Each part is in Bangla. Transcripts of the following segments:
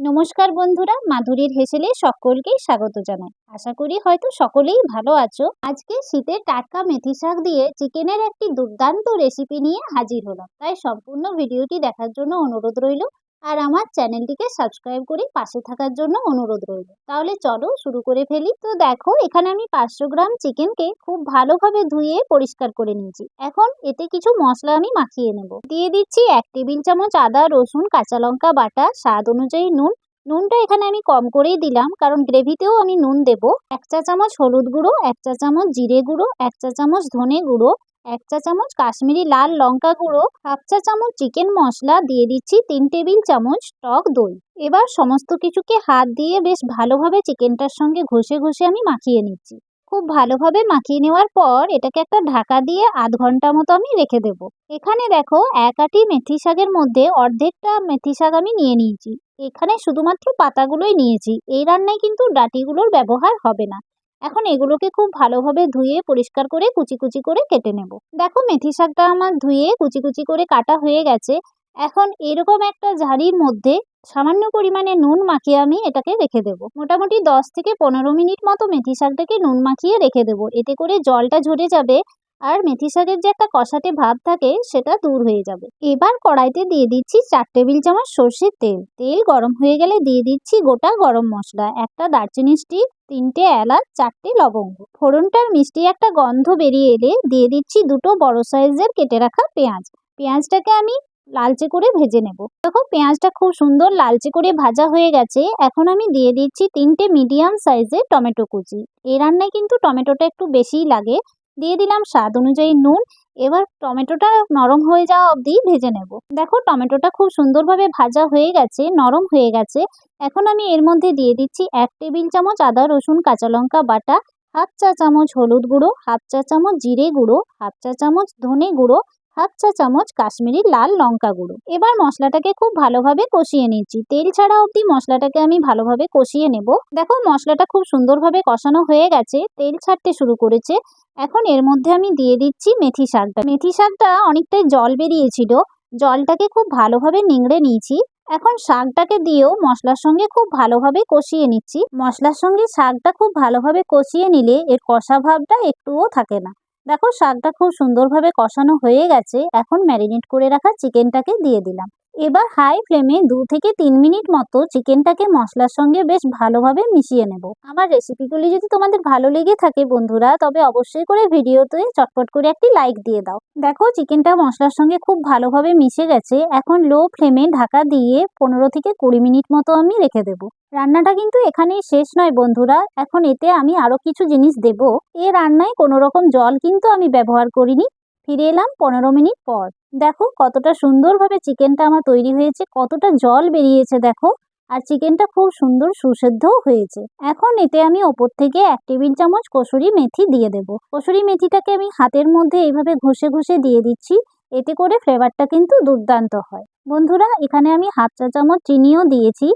নমস্কার বন্ধুরা, মাধুরীর হেসেলে সকলকেই স্বাগত জানাই। আশা করি হয়তো সকলেই ভালো আছো। আজকে শীতে টাটকা মেথি শাক দিয়ে চিকেনের একটি দুর্দান্ত রেসিপি নিয়ে হাজির হলাম। তাই সম্পূর্ণ ভিডিওটি দেখার জন্য অনুরোধ রইল। আর আমার চ্যানেলটিকে সাবস্ক্রাইব করে পাশে থাকার জন্য অনুরোধ রইল। তাহলে চলো শুরু করে ফেলি। তো দেখো, এখানে আমি পাঁচশো গ্রাম চিকেনকে খুব ভালোভাবে ধুয়ে পরিষ্কার করে নিয়েছি। এখন এতে কিছু মশলা আমি মাখিয়ে নেব। দিয়ে দিচ্ছি এক টেবিল চামচ আদা, রসুন, কাঁচা লঙ্কা বাটা, স্বাদ অনুযায়ী নুন। নুনটা এখানে আমি কম করেই দিলাম, কারণ গ্রেভিতেও আমি নুন দেব। এক চা চামচ হলুদ গুঁড়ো, এক চা চামচ জিরে গুঁড়ো, এক চা চামচ ধনে গুঁড়ো এক চা চামচ কাশ্মীরি লাল লঙ্কা গুঁড়ো, হাফ চা চামচ চিকেন মশলা, দিয়ে দিচ্ছি তিন টেবিল চামচ টক দই। এবার সমস্ত কিছুকে হাত দিয়ে বেশ ভালোভাবে চিকেনটার সঙ্গে ঘষে ঘষে আমি মাখিয়ে নিচ্ছি। খুব ভালোভাবে মাখিয়ে নেওয়ার পর এটাকে একটা ঢাকা দিয়ে আধ ঘণ্টা মতো আমি রেখে দেব। এখানে দেখো এক আটি মেথি শাকের মধ্যে অর্ধেকটা মেথি শাক আমি নিয়ে নিয়েছি। এখানে শুধুমাত্র পাতাগুলোই নিয়েছি। এই রান্নায় কিন্তু ডাটিগুলোর ব্যবহার হবে না। এখন এগুলোকে খুব ভালোভাবে ধুয়ে পরিষ্কার করে কুচি কুচি করে কেটে নেব। দেখো মেথি শাকটা আমার ধুয়ে কুচি কুচি করে কাটা হয়ে গেছে। এখন এরকম একটা ঝাড়ির মধ্যে সামান্য পরিমাণে নুন মাখিয়ে আমি এটাকে রেখে দেবো। মোটামুটি দশ থেকে পনেরো মিনিট মতো মেথি শাকটাকে নুন মাখিয়ে রেখে দেবো। এতে করে জলটা ঝরে যাবে। আর মেথি শাকের যে একটা কষাটে ভাব থাকে, সেটা দূর হয়ে যাবে। এবার কড়াইতে দিয়ে দিচ্ছি চার টেবিল চামচ সর্ষের তেল। তেল গরম হয়ে গেলে দিয়ে দিচ্ছি গোটা গরম মশলা, একটা দারচিনি স্টিক, তিনটে এলাচ, চারটে লবঙ্গ। ফোড়নটার মিষ্টি একটা গন্ধ বেরিয়ে এলে দিয়ে দিচ্ছি দুটো বড় সাইজের কেটে রাখা পেঁয়াজ। পেঁয়াজটাকে আমি লালচে করে ভেজে নেব। দেখো পেঁয়াজটা খুব সুন্দর লালচে করে ভাজা হয়ে গেছে। এখন আমি দিয়ে দিচ্ছি তিনটে মিডিয়াম সাইজের টমেটো কুচি। এই রান্নায় কিন্তু টমেটোটা একটু বেশিই লাগে। দিয়ে দিলাম স্বাদ অনুযায়ী নুন। এবার টমেটোটা নরম হয়ে যাওয়া অবধি ভেজে নেব। দেখো টমেটোটা খুব সুন্দরভাবে ভাজা হয়ে গেছে, নরম হয়ে গেছে। এখন আমি এর মধ্যে দিয়ে দিচ্ছি এক টেবিল চামচ আদা, রসুন, কাঁচা লঙ্কা বাটা, হাফ চা চামচ হলুদ গুঁড়ো, হাফ চা চামচ জিরে গুঁড়ো, হাফ চা চামচ ধনে গুঁড়ো হাফ চা চামচ কাশ্মীরি লাল লঙ্কা গুঁড়ো। এবার মশলাটাকে খুব ভালোভাবে কষিয়ে নিচ্ছি। তেল ছাড়া অবধি মশলাটাকে আমি ভালোভাবে কষিয়ে নেব। দেখো, মশলাটা খুব সুন্দরভাবে কষানো হয়ে গেছে। তেল ছাড়তে শুরু করেছে। এখন এর মধ্যে আমি দিয়ে দিচ্ছি মেথি শাকটা। মেথি শাকটা অনেকটাই জল বেরিয়েছিল। জলটাকে খুব ভালোভাবে নিংড়ে নিয়েছি। এখন শাকটাকে দিয়েও মশলার সঙ্গে খুব ভালোভাবে কষিয়ে নিচ্ছি। মশলার সঙ্গে শাকটা খুব ভালোভাবে কষিয়ে নিলে এর কষা ভাবটা একটুও থাকে না। দেখো শাকটা খুব সুন্দরভাবে কষানো হয়ে গেছে। এখন ম্যারিনেট করে রাখা চিকেনটাকে দিয়ে দিলাম। এবার হাই ফ্লেমে দু থেকে তিন মিনিট মতো চিকেনটাকে মশলার সঙ্গে বেশ ভালোভাবে মিশিয়ে নেব। আমার রেসিপিগুলি যদি তোমাদের ভালো লেগে থাকে বন্ধুরা, তবে অবশ্যই করে ভিডিওতে চটপট করে একটি লাইক দিয়ে দাও। দেখো চিকেনটা মশলার সঙ্গে খুব ভালোভাবে মিশে গেছে। এখন লো ফ্লেমে ঢাকা দিয়ে পনেরো থেকে কুড়ি মিনিট মতো আমি রেখে দেবো। রান্নাটা কিন্তু এখানেই শেষ নয় বন্ধুরা। এখন এতে আমি আরও কিছু জিনিস দেব। এ রান্নায় কোনো রকম জল কিন্তু আমি ব্যবহার করিনি। ফিরে এলাম পনেরো মিনিট পর। দেখো কতটা সুন্দরভাবে চিকেনটা আমার তৈরি হয়েছে, কতটা জল বেরিয়েছে দেখো। আর চিকেনটা খুব সুন্দর সুসেদ্ধও হয়েছে। এখন এতে আমি ওপর থেকে এক টেবিল চামচ কসুরি মেথি দিয়ে দেব। কসুরি মেথিটাকে আমি হাতের মধ্যে এইভাবে ঘষে ঘষে দিয়ে দিচ্ছি, এতে করে ফ্লেভারটা কিন্তু দুর্দান্ত হয়। বন্ধুরা, এখানে আমি হাফ চা চামচ চিনিও দিয়েছি।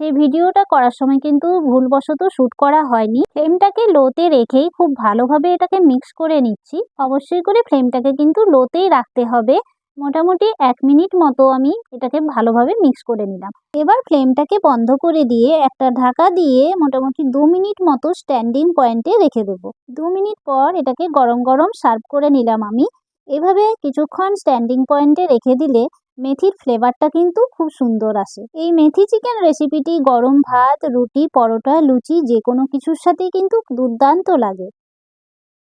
সেই ভিডিওটা করার সময় কিন্তু ভুলবশত শ্যুট করা হয়নি। ফ্লেমটাকে লোতে রেখেই খুব ভালোভাবে এটাকে মিক্স করে নিচ্ছি। অবশ্যই করে ফ্লেমটাকে কিন্তু লোতেই রাখতে হবে। মোটামুটি এক মিনিট মতো আমি এটাকে ভালোভাবে মিক্স করে নিলাম। এবার ফ্লেমটাকে বন্ধ করে দিয়ে একটা ঢাকা দিয়ে মোটামুটি দু মিনিট মতো স্ট্যান্ডিং পয়েন্টে রেখে দেবো। দু মিনিট পর এটাকে গরম গরম সার্ভ করে নিলাম আমি। এভাবে কিছুক্ষণ স্ট্যান্ডিং পয়েন্টে রেখে দিলে মেথির ফ্লেভারটা কিন্তু খুব সুন্দর আসে। এই মেথি চিকেন রেসিপিটি গরম ভাত, রুটি, পরোটা, লুচি যে কোনো কিছুর সাথেই কিন্তু দুর্দান্ত লাগে।